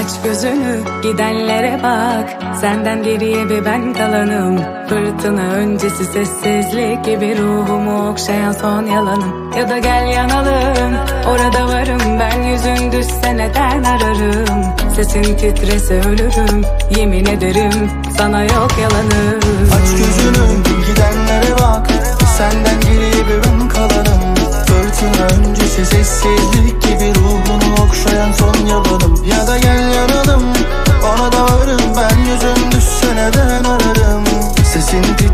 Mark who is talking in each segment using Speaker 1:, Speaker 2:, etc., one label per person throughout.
Speaker 1: Aç gözünü gidenlere bak. Senden geriye bir ben kalanım. Fırtına öncesi sessizlik gibi Ruhumu okşayan son yalanım. Ya da gel yanalım Orada varım. Ben yüzün düşse neden ararım? Sesin titrese ölürüm Yemin ederim. Sana yok yalanım.
Speaker 2: Aç gözünü gidenlere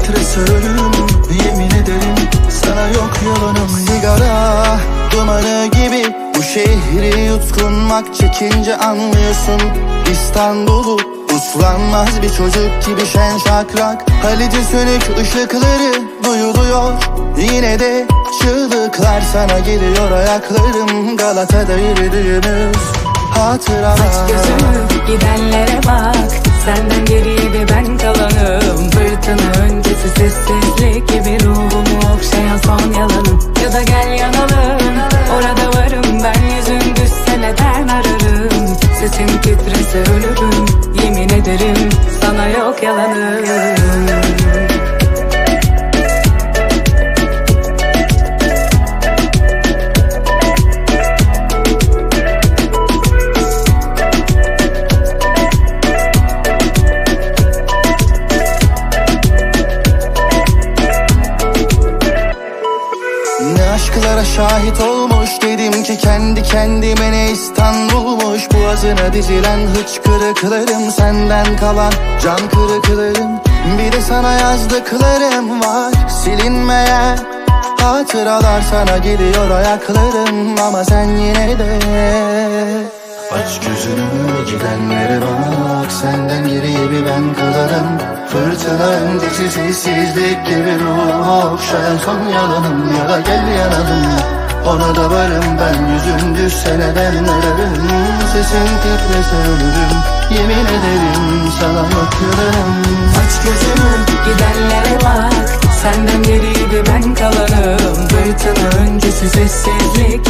Speaker 2: Sesin titrese ölürüm Yemin ederim. Sana yok yalanım Sigara dumanı gibi. Bu şehri yutkunmak çekince anlıyorsun. İstanbul'u Uslanmaz bir çocuk gibi şen şakrak. Halice sönük ışıkları duyuluyor. Yine de çığlıklar sana geliyor. Ayaklarım Galata'da yürüdüğümüz hatıralar.
Speaker 1: Aç gözünü gidenlere bak. Senden geriye bir ben öncesi sessizlik gibi Ruhumu okşayan son yalanım. Ya da gel yanalım. Orada varım ben yüzün düşse neden ararım? Sesim titrese ölürüm Yemin ederim sana yok yalanım
Speaker 2: şahit olmuş. Dedim ki kendi kendime ne İstanbul'muş Boğazına dizilen hıçkırıklarım senden kalan can kırıklarım. Bir de sana yazdıklarım var. Silinmeyen Hatıralar sana geliyor ayaklarım. Ama sen yine de Aç gözünü gidenlere bak ben kalarım Fırtına öncesi sessizlik gibi ruhumu okşayan son yalanım Ya da gel yanalım ona da varım ben yüzün düşse neden ararım? Sesin titrese ölürüm Yemin ederim sana yalanım
Speaker 1: Aç gözünü gidenlere bak. Senden geriye bir ben kalanım. Fırtına öncesi sessizlik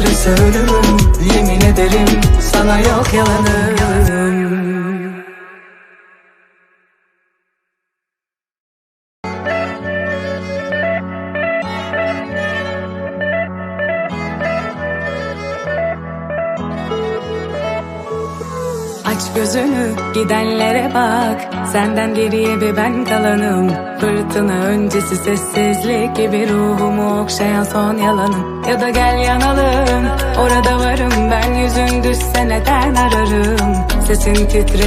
Speaker 1: Titrese ölürüm Yemin ederim sana yok yalanım Aç gözünü gidenlere bak. Senden geriye bir ben kalanım. Fırtına öncesi sessizlik gibi Ruhumu okşayan son yalanım. Ya da gel yanalım Orada varım. Ben yüzün düşse neden ararım? Sesin titre